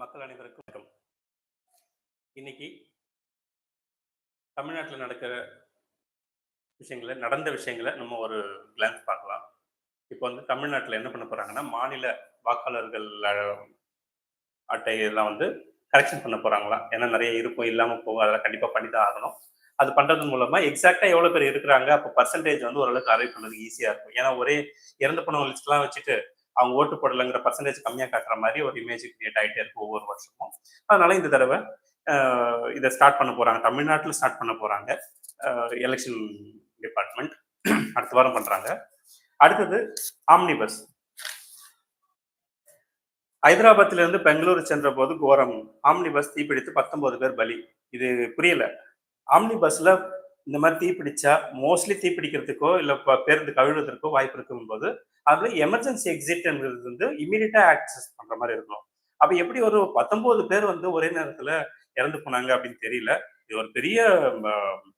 மக்கள் அனைவருக்கும் வணக்கம். இன்னைக்கு தமிழ்நாட்டில் நடக்கிற விஷயங்களை நடந்த விஷயங்களை நம்ம ஒரு கிளான்ஸ் பார்க்கலாம். இப்போ வந்து தமிழ்நாட்டில் என்ன பண்ண போகிறாங்கன்னா மாநில வாக்காளர்கள் அட்டையெல்லாம் அட்டை வந்து கரெக்ஷன் பண்ண போகிறாங்களா ஏன்னா நிறைய இருக்கும் இல்லாமல் போகும் அதெல்லாம் கண்டிப்பாக பண்ணி தான் ஆகணும். அது பண்ணுறது மூலமாக எக்ஸாக்டாக எவ்வளோ பேர் இருக்கிறாங்க? அப்போ பர்சன்டேஜ் வந்து ஓரளவுக்கு அரைவ் பண்ணுறதுக்கு ஈஸியாக இருக்கும். ஏன்னா ஒரே இறந்து போனவங்க லிஸ்ட்லாம் வச்சுட்டு அவங்க ஓட்டு போடலைங்கிற பர்சன்டேஜ் கம்மியாக காட்டுற மாதிரி ஒரு இமேஜ் கிரியேட் ஆகிட்டே இருக்கு ஒவ்வொரு வருஷமும். அதனால இந்த தடவை ஆஹ், இதை ஸ்டார்ட் பண்ண போறாங்க. தமிழ்நாட்டில் ஸ்டார்ட் பண்ண போறாங்க. எலெக்ஷன் டிபார்ட்மெண்ட் அடுத்த வாரம் பண்றாங்க. அடுத்தது ஆம்னி பஸ் ஹைதராபாத்ல இருந்து பெங்களூரு சென்ற போது கோரம் ஆம்னி பஸ் தீப்பிடித்து பத்தொன்பது பேர் பலி. இது புரியல. ஆம்னி பஸ்ல இந்த மாதிரி தீப்பிடிச்சா மோஸ்ட்லி தீப்பிடிக்கிறதுக்கோ இல்லை பேருந்து கழுவுறதுக்கோ வாய்ப்பு இருக்கும் போது அதில் எமர்ஜென்சி எக்ஸிட்ங்கிறது வந்து இமீடியட்டா ஆக்சஸ் பண்ற மாதிரி இருக்கணும் அப்ப எப்படி ஒரு பத்தொன்பது பேர் வந்து ஒரே நேரத்துல இறந்து போனாங்க அப்படின்னு தெரியல. இது ஒரு பெரிய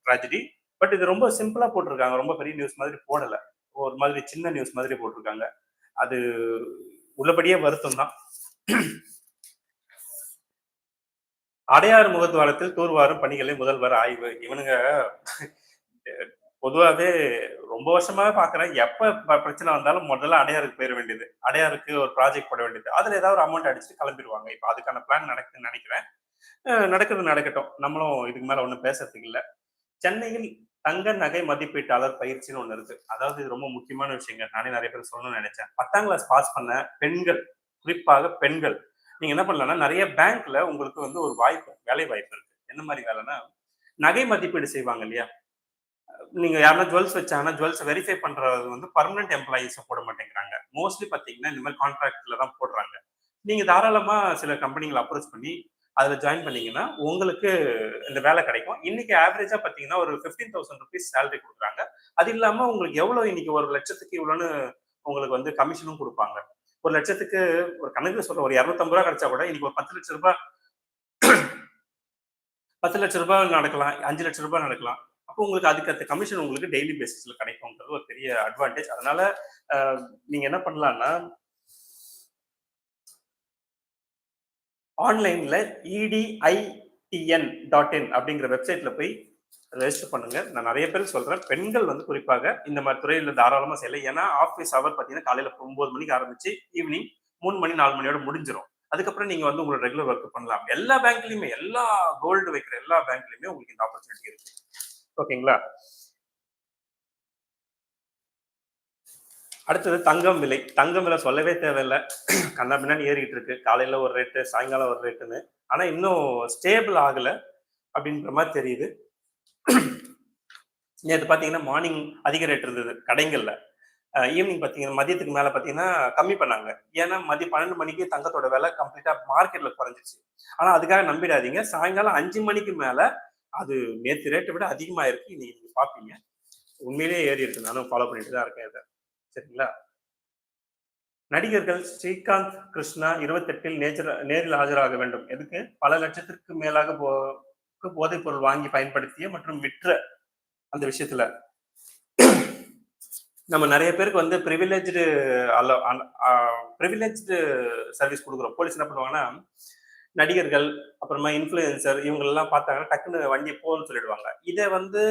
ட்ராஜடி பட் இது ரொம்ப சிம்பிளா போட்டிருக்காங்க. ரொம்ப பெரிய நியூஸ் மாதிரி போடல. ஒரு மாதிரி சின்ன நியூஸ் மாதிரி போட்டிருக்காங்க. அது உள்ளபடியே வருத்தம் தான் அடையாறு முகத்துவாரத்தில் தூர்வாரும் பணிகளை முதல்வர் ஆய்வு. இவனுங்க பொதுவாகவே ரொம்ப வருஷமாவே பாக்குறேன் எப்ப ப- பிரச்சனை வந்தாலும் முதல்ல அடையாருக்கு போயிட வேண்டியது. அடையாருக்கு ஒரு ப்ராஜெக்ட் போட வேண்டியது. அதுல ஏதாவது ஒரு அமௌண்ட் அடிச்சுட்டு கிளம்பிடுவாங்க. இப்ப அதுக்கான பிளான் நடக்குதுன்னு நினைக்கிறேன். நடக்கிறது நடக்கட்டும். நம்மளும் இதுக்கு மேல ஒண்ணும் பேசுறதுக்கு இல்ல. சென்னையில் தங்க நகை மதிப்பீட்டாளர் பயிற்சின்னு ஒண்ணு இருக்கு. அதாவது இது ரொம்ப முக்கியமான விஷயங்க. நானே நிறைய பேர் சொல்லணும்னு நினைச்சேன். பத்தாம் கிளாஸ் பாஸ் பண்ண பெண்கள் குறிப்பாக பெண்கள் நீங்க என்ன பண்ணலாம்னா நிறைய பேங்க்ல உங்களுக்கு வந்து ஒரு வாய்ப்பு வேலை வாய்ப்பு இருக்கு. என்ன மாதிரி வேலைன்னா நகை மதிப்பீடு செய்வாங்க இல்லையா? நீங்க யாருன்னா ஜுவல்ஸ் வச்சாங்கன்னா ஜுவல்ஸ் வெரிஃபை பண்றது வந்து பர்மனன்ட் எம்ப்ளாயிஸ் போட மாட்டேங்கிறாங்க. மோஸ்ட்லி பாத்தீங்கன்னா இந்த மாதிரி கான்ட்ராக்ட்ல தான் போடுறாங்க. நீங்க தாராளமா சில கம்பெனிகளை அப்ரோச் பண்ணி அதில் ஜாயின் பண்ணீங்கன்னா உங்களுக்கு இந்த வேலை கிடைக்கும். இன்னைக்கு ஆவரேஜா பாத்தீங்கன்னா ஒரு ஃபிஃப்டீன் தௌசண்ட் ருபீஸ் சேலரி கொடுக்குறாங்க. அது இல்லாம உங்களுக்கு எவ்வளவு இன்னைக்கு ஒரு லட்சத்துக்கு இவ்வளோன்னு உங்களுக்கு வந்து கமிஷனும் கொடுப்பாங்க. ஒரு லட்சத்துக்கு ஒரு கணக்கு சொல்ற ஒரு இரநூத்தம்பது ரூபா கிடைச்சா கூட இன்னைக்கு ஒரு பத்து லட்சம் ரூபாய் பத்து லட்சம் ரூபாய் நடக்கலாம் அஞ்சு லட்சம் ரூபாய் நடக்கலாம். அப்போ உங்களுக்கு அதுக்கு அந்த கமிஷன் உங்களுக்கு டெய்லி பேசிஸ்ல கிடைக்கும்ன்றது ஒரு பெரிய அட்வான்டேஜ் அதனால நீங்க என்ன பண்ணலாம்னா ஆன்லைன்ல இடிஐடிஎன் டாட் இன் அப்படிங்கிற வெப்சைட்ல போய் ரெஜிஸ்டர் பண்ணுங்க. நான் நிறைய பேர் சொல்றேன். பெண்கள் வந்து குறிப்பாக இந்த மாதிரி துறையில தாராளமா செய்யலாம் ஏன்னா ஆஃபீஸ் அவர் பார்த்தீங்கன்னா காலையில ஒன்பது மணிக்கு ஆரம்பிச்சு ஈவினிங் மூணு மணி நாலு மணியோட முடிஞ்சிடும் அதுக்கப்புறம் நீங்க வந்து உங்களோட ரெகுலர் ஒர்க் பண்ணலாம். எல்லா பேங்க்லயுமே எல்லா கோல்டு வைக்கிற எல்லா பேங்க்லயுமே உங்களுக்கு இந்த ஆப்பர்ச்சுனிட்டி இருக்கு. ஓகேங்களா அடுத்தது தங்கம் விலை. தங்கம் விலை சொல்லவே தேவையில்லை. கண்ணா பின்னாடி ஏறிட்டு இருக்கு. காலையில ஒரு ரேட்டு சாயங்காலம் ஒரு ரேட்டுன்னு ஆனா இன்னும் ஸ்டேபிள் ஆகல அப்படின்ற மாதிரி தெரியுது. நேற்று பார்த்தீங்கன்னா மார்னிங் அதிக ரேட் இருந்தது கடைங்களில். ஈவினிங் பார்த்தீங்கன்னா மதியத்துக்கு மேலே பார்த்தீங்கன்னா கம்மி பண்ணாங்க. ஏன்னா மதியம் பன்னெண்டு மணிக்கு தங்கத்தோட விலை கம்ப்ளீட்டாக மார்க்கெட்டில் குறைஞ்சிச்சு ஆனால் அதுக்காக நம்பிடாதீங்க சாயங்காலம் அஞ்சு மணிக்கு மேலே அது நேற்று ரேட்டை விட அதிகமாக இருக்கு இன்னைக்கு நீங்க உண்மையிலேயே ஏறி இருக்கு. நானும் ஃபாலோ பண்ணிட்டு தான் இருக்கேன் இதை. சரிங்களா? நடிகர்கள் ஸ்ரீகாந்த் கிருஷ்ணா இருபத்தெட்டில் நேச்சர் நேரில் ஆஜராக வேண்டும். எதுக்கு? பல லட்சத்திற்கு மேலாக போ போதைப் பொருள் வாங்கி பயன்படுத்திய மற்றும் விற்ற அந்த விஷயத்துல நம்ம நிறைய பேருக்கு வந்து ப்ரிவிலேஜ்டு அல்ல ப்ரிவிலேஜ்டு சர்வீஸ் கொடுக்குறோம். போலீஸ் என்ன பண்ணுவாங்கன்னா நடிகர்கள் அப்புறமா இன்ஃப்ளூயன்சர் இவங்களெல்லாம் பார்த்தாங்கன்னா டக்குன்னு வண்டி போகணும்னு சொல்லிடுவாங்க. இதை வந்து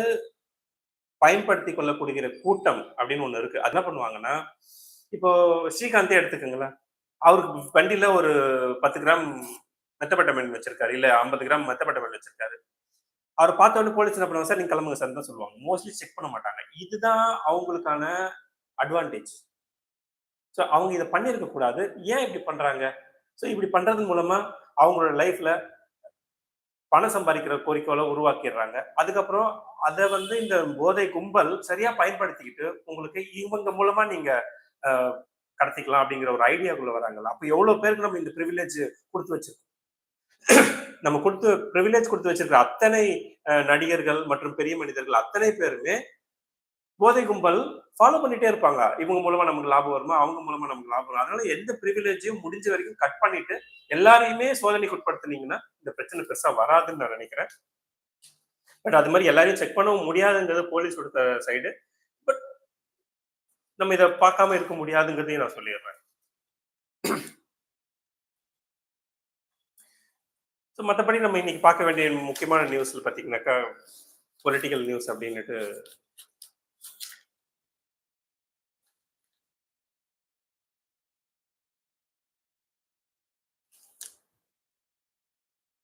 பயன்படுத்தி கொள்ளக்கூடிய கூட்டம் அப்படின்னு ஒன்று இருக்கு. அது என்ன பண்ணுவாங்கன்னா இப்போ ஸ்ரீகாந்தே எடுத்துக்கோங்களேன். அவருக்கு வண்டியில ஒரு பத்து கிராம் மெத்தப்பட்ட மீன் வச்சிருக்காரு. இல்ல ஐம்பது கிராம் மெத்தப்பட்டமெண்ட் வச்சிருக்காரு. அவர் பார்த்த உடனே போலீஸ் என்ன பண்ணுவாங்க சார் நீங்க கிளம்புங்க சார் தான் சொல்லுவாங்க. மோஸ்ட்லி செக் பண்ண மாட்டாங்க. இதுதான் அவங்களுக்கான அட்வான்டேஜ் ஸோ அவங்க இதை பண்ணியிருக்க கூடாது. ஏன் இப்படி பண்றாங்க? ஸோ இப்படி பண்றது மூலமா அவங்களோட லைஃப்ல பணம் சம்பாதிக்கிற கோரிக்கைகளை உருவாக்கிடுறாங்க. அதுக்கப்புறம் அதை வந்து இந்த போதை கும்பல் சரியா பயன்படுத்திக்கிட்டு உங்களுக்கு இவங்க மூலமா நீங்க கடத்திக்கலாம் அப்படிங்கிற ஒரு ஐடியாக்குள்ள வராங்கல்ல. அப்ப எவ்வளவு பேருக்கு நம்ம இந்த ப்ரிவிலேஜ் கொடுத்து வச்சிருக்கோம்? நம்ம கொடுத்து ப்ரிவிலேஜ் கொடுத்து வச்சிருக்கிற அத்தனை நடிகர்கள் மற்றும் பெரிய மனிதர்கள் அத்தனை பேருமே போதை கும்பல் ஃபாலோ பண்ணிட்டே இருப்பாங்க. இவங்க மூலமா நமக்கு லாபம் வருமா? அவங்க மூலமா நமக்கு லாபம் வரும்? அதனால எந்த ப்ரிவிலேஜையும் முடிஞ்ச வரைக்கும் கட் பண்ணிட்டு எல்லாரையுமே சோதனைக்கு உட்படுத்தினீங்கன்னா இந்த பிரச்சனை பெருசா வராதுன்னு நான் நினைக்கிறேன். பட் அது மாதிரி எல்லாரையும் செக் பண்ணவும் முடியாதுங்கிறது போலீஸ் கொடுத்த சைடு பட் நம்ம இதை பார்க்காம இருக்க முடியாதுங்கிறதையும் நான் சொல்லிடுறேன். ஸோ மற்றபடி நம்ம இன்னைக்கு பார்க்க வேண்டிய முக்கியமான நியூஸில் பார்த்தீங்கன்னாக்கா பொலிட்டிக்கல் நியூஸ் அப்படின்னுட்டு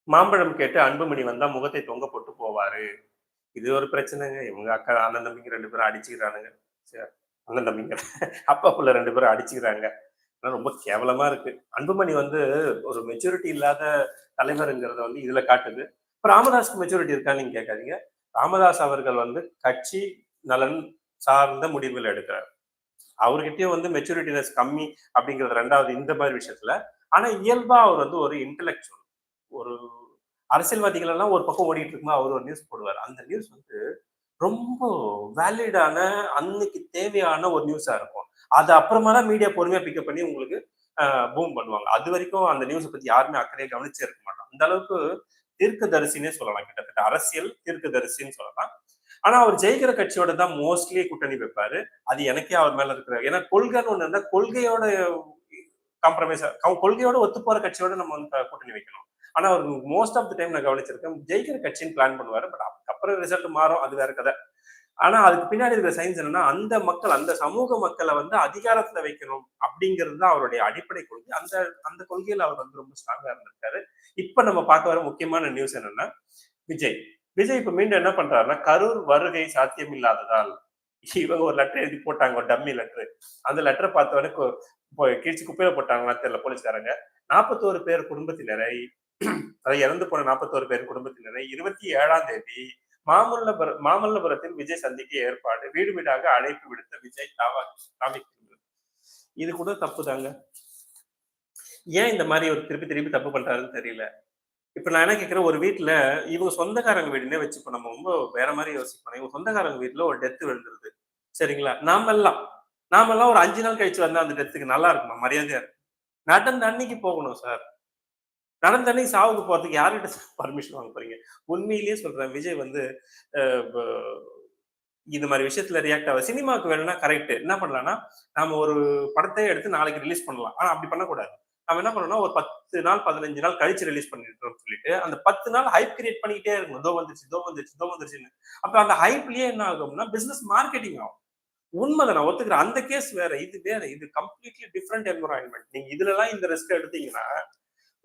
மாம்பழம் கேட்டு அன்புமணி வந்தா முகத்தை தொங்க போட்டு போவாரு. இது ஒரு பிரச்சனைங்க. இவங்க அக்கா அண்ணன் தம்பிங்க ரெண்டு பேரும் அடிச்சுக்கிறானுங்க. சரி, அண்ணன் தம்பிங்க. அப்பா புள்ள ரெண்டு பேரும் அடிச்சுக்கிறாங்க. ரொம்ப கேவலமா இருக்கு. அன்புமணி வந்து ஒரு மெச்சூரிட்டி இல்லாத தலைவருங்கிறத வந்து இதுல காட்டுது. இப்போ ராமதாஸ்க்கு மெச்சூரிட்டி இருக்கான்னு நீங்க கேட்காதீங்க. ராமதாஸ் அவர்கள் வந்து கட்சி நலன் சார்ந்த முடிவுகள் எடுக்கிறார். அவர்கிட்டயும் வந்து மெச்சூரிட்டினஸ் கம்மி அப்படிங்கிறது ரெண்டாவது இந்த மாதிரி விஷயத்துல. ஆனா இயல்பா அவர் வந்து ஒரு இன்டலெக்சுவல் ஒரு அரசியல்வாதிகள் எல்லாம் ஒரு பக்கம் ஓடிட்டு இருக்குமா அவர் ஒரு நியூஸ் போடுவார். அந்த நியூஸ் வந்து ரொம்ப வேலிடான அன்னைக்கு தேவையான ஒரு நியூஸா இருக்கும். அது அப்புறமா தான் மீடியா பொறுமையா பிக்கப் பண்ணி உங்களுக்கு பூம் பண்ணுவாங்க. அது வரைக்கும் அந்த நியூஸை பத்தி யாருமே அக்கறையை கவனிச்சே இருக்க மாட்டோம் அந்த அளவுக்கு தீர்க்கதரிசினே சொல்லலாம். கிட்டத்தட்ட அரசியல் தீர்க்கதரிசின்னு சொல்லலாம். ஆனா அவர் ஜெயிக்கிற கட்சியோட தான் மோஸ்ட்லி கூட்டணி வைப்பாரு. அது எனக்கே அவர் மேல இருக்கிற ஏன்னா கொள்கைன்னு ஒண்ணு இருந்தா கொள்கையோட காம்ப்ரமைஸ் கொள்கையோட ஒத்து போற கட்சியோட நம்ம வந்து கூட்டணி வைக்கணும். ஆனா அவர் மோஸ்ட் ஆஃப் த டைம் நான் கவனிச்சிருக்கேன். ஜெயிக்கிற கட்சின்னு பிளான் பண்ணுவாரு. பட் அதுக்கப்புறம் ரிசல்ட் மாறும். அது வேற கதை. ஆனா அதுக்கு பின்னாடி இருக்கிற சயின்ஸ் என்னன்னா அந்த மக்கள் அந்த சமூக மக்களை வந்து அதிகாரத்துல வைக்கணும் அப்படிங்கிறது தான் அவருடைய அடிப்படை கொள்கை. அந்த அந்த கொள்கையில அவர் வந்து ரொம்ப ஸ்ட்ராங்கா இருந்திருக்காரு. இப்ப நம்ம பார்க்க வர முக்கியமான நியூஸ் என்னன்னா விஜய். விஜய் இப்ப மீண்டும் என்ன பண்றாருன்னா கரூர் வருகை சாத்தியம் இல்லாததால் இவங்க ஒரு லெட்டர் எழுதி போட்டாங்க ஒரு டம்மி லெட்டர் அந்த லெட்டரை பார்த்தவொடனே கீழ்ச்சி குப்பையில போட்டாங்களா தெரியல போலீஸ்காரங்க. நாற்பத்தோரு பேர் குடும்பத்தினரை அதை இறந்து போன நாற்பத்தோரு பேர் குடும்பத்தினரை இருபத்தி ஏழாம் தேதி மாமல்லபுர மாமல்லபுரத்தில் விஜய் சந்திக்க ஏற்பாடு. வீடு வீடாக அழைப்பு விடுத்த விஜய் தாவா தாவிக்கிறது இது கூட தப்பு தாங்க ஏன் இந்த மாதிரி ஒரு திருப்பி திருப்பி தப்பு பண்றாருன்னு தெரியல. இப்ப நான் என்ன கேட்கிறேன் ஒரு வீட்டுல இவங்க சொந்தக்காரங்க வீடுனே வச்சுப்போம் நம்ம ரொம்ப வேற மாதிரி யோசிப்போம் இவங்க சொந்தக்காரங்க வீட்டுல ஒரு டெத்து விழுந்துருது. சரிங்களா? நாமெல்லாம் நாமெல்லாம் ஒரு அஞ்சு நாள் கழிச்சு வந்தா அந்த டெத்துக்கு நல்லா இருக்குமா? மரியாதையா இருக்கும். நடந்த அன்னைக்கு போகணும் சார் நடந்த சாவுக்கு போறதுக்கு யார்கிட்ட பர்மிஷன் வாங்க போறீங்க? உண்மையிலேயே சொல்றேன் விஜய் வந்து இந்த மாதிரி விஷயத்துல ரியாக்ட் ஆகும் சினிமாவுக்கு வேணும்னா கரெக்ட் என்ன பண்ணலாம்னா நாம ஒரு படத்தை எடுத்து நாளைக்கு ரிலீஸ் பண்ணலாம். ஆனா அப்படி பண்ணக்கூடாது. நம்ம என்ன பண்ணணும்னா ஒரு பத்து நாள் பதினஞ்சு நாள் கழிச்சு ரிலீஸ் பண்ணிட்டோம் சொல்லிட்டு அந்த பத்து நாள் ஹைப் கிரியேட் பண்ணிக்கிட்டே இருக்கணும். தோ வந்துருச்சு தோ வந்துருச்சு தோ வந்துருச்சுன்னு. அப்ப அந்த ஹைப்லயே என்ன ஆகும்னா பிசினஸ் மார்க்கெட்டிங் ஆகும். உண்மைதான் நான் ஒத்துக்கிறேன். அந்த கேஸ் வேற இது வேற. இது கம்ப்ளீட்லி டிஃப்ரெண்ட் என்வரான்மெண்ட் நீங்க இதுல எல்லாம் இந்த ரிஸ்க் எடுத்தீங்கன்னா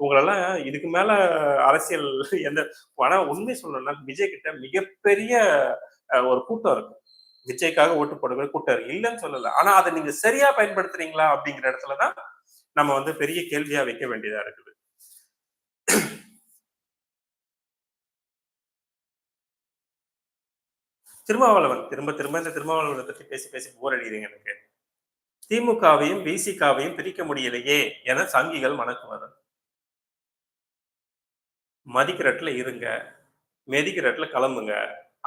உங்களெல்லாம் இதுக்கு மேல அரசியல் எந்த ஆனா உண்மை சொல்லணும்னா விஜய் கிட்ட மிகப்பெரிய ஒரு கூட்டம் இருக்கு. விஜய்க்காக ஓட்டு போடுகிற கூட்டம் இருக்கு. இல்லைன்னு சொல்லல. ஆனா அதை நீங்க சரியா பயன்படுத்துறீங்களா அப்படிங்கிற இடத்துலதான் நம்ம வந்து பெரிய கேள்வியா வைக்க வேண்டியதா இருக்குது. திருமாவளவன் திரும்ப திரும்ப இந்த திருமாவளவனை பத்தி பேசி பேசி போர் அடிக்கிறீங்க எனக்கு. திமுகவையும் பிசிகாவையும் பிரிக்க முடியலையே என சங்கிகள் மணக்குவதன் மதிக்கிற இடத்துல இருங்க. மெதிக்கிற இடத்துல கிளம்புங்க.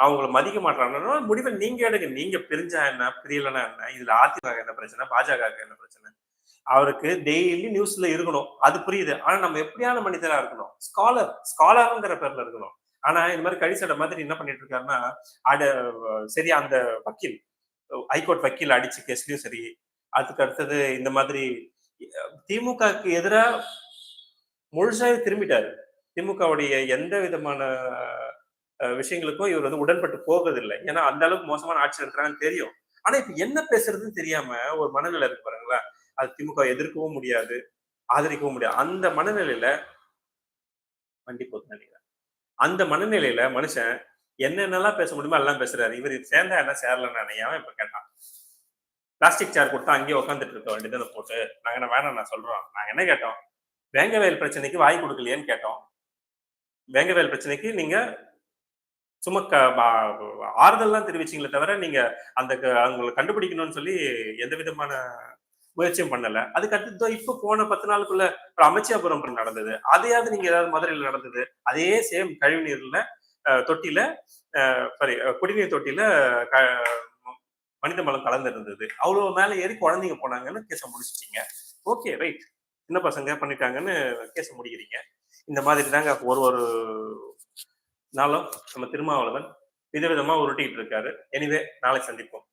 அவங்கள மதிக்க மாட்டாங்கன்னா முடிவை நீங்க எடுங்க. நீங்க பிரிஞ்சா என்ன? பிரியலனா என்ன? இதுல அதிமுக என்ன பிரச்சனை? பாஜக என்ன பிரச்சனை? அவருக்கு டெய்லி நியூஸ்ல இருக்கணும். அது புரியுது. ஆனா நம்ம எப்படியான மனிதரா இருக்கணும்? ஸ்காலர் ஸ்காலருங்கிற பேர்ல இருக்கணும். ஆனா இந்த மாதிரி கழிசட மாதிரி என்ன பண்ணிட்டு இருக்காருன்னா அட சரி அந்த வக்கீல் ஹைகோர்ட் வக்கீல் அடிச்சு கேஸ்லயும் சரி. அதுக்கு அடுத்தது இந்த மாதிரி திமுகக்கு எதிராக முழுசாவே திரும்பிட்டாரு. திமுகவுடைய எந்த விதமான விஷயங்களுக்கும் இவர் வந்து உடன்பட்டு போவதில்லை ஏன்னா அந்த அளவுக்கு மோசமான ஆட்சி இருக்கிறாங்கன்னு தெரியும். ஆனா இப்ப என்ன பேசுறதுன்னு தெரியாம ஒரு மனநிலை இருக்கு பாருங்களா அது திமுக எதிர்க்கவும் முடியாது ஆதரிக்கவும் முடியாது. அந்த மனநிலையில வண்டி போகுது நினைக்கிறேன். அந்த மனநிலையில மனுஷன் என்னென்னலாம் பேச முடியுமோ எல்லாம் பேசுறாரு. இவர் சேர்ந்தா என்ன சேரலன்னு நினையாம இப்ப கேட்டான். பிளாஸ்டிக் சேர் கொடுத்தா அங்கேயே உட்காந்துட்டு இருக்க வேண்டியதை போட்டு. நாங்க என்ன வேணாம் நான் சொல்றோம். நாங்க என்ன கேட்டோம்? வேங்க வயல் பிரச்சனைக்கு வாய் கொடுக்கலையேன்னு கேட்டோம். வேங்கவேல் பிரச்சனைக்கு நீங்க சும்மா ஆறுதல் தான் தெரிவிச்சீங்களே தவிர நீங்க அந்த அவங்களை கண்டுபிடிக்கணும்னு சொல்லி எந்த விதமான முயற்சியும் பண்ணல. அதுக்கு அடுத்து இப்ப போன பத்து நாளுக்குள்ள அமைச்சியாபுரம் நடந்தது. அதையாவது நீங்க ஏதாவது மதுரையில் நடந்தது. அதே சேம் கழிவுநீர்ல தொட்டில சாரி குடிநீர் தொட்டில மனித மலம் கலந்து இருந்தது அவ்வளவு மேல ஏறி குழந்தைங்க போனாங்கன்னு கேச முடிச்சிட்டீங்க. ஓகே ரைட் சின்ன பசங்க பண்ணிட்டாங்கன்னு கேச முடிக்கிறீங்க. இந்த மாதிரி தாங்க ஒரு ஒரு நாளும் நம்ம திருமாவளவன் விதவிதமா உருட்டிட்டு இருக்காரு. எனிவே நாளை சந்திப்போம்.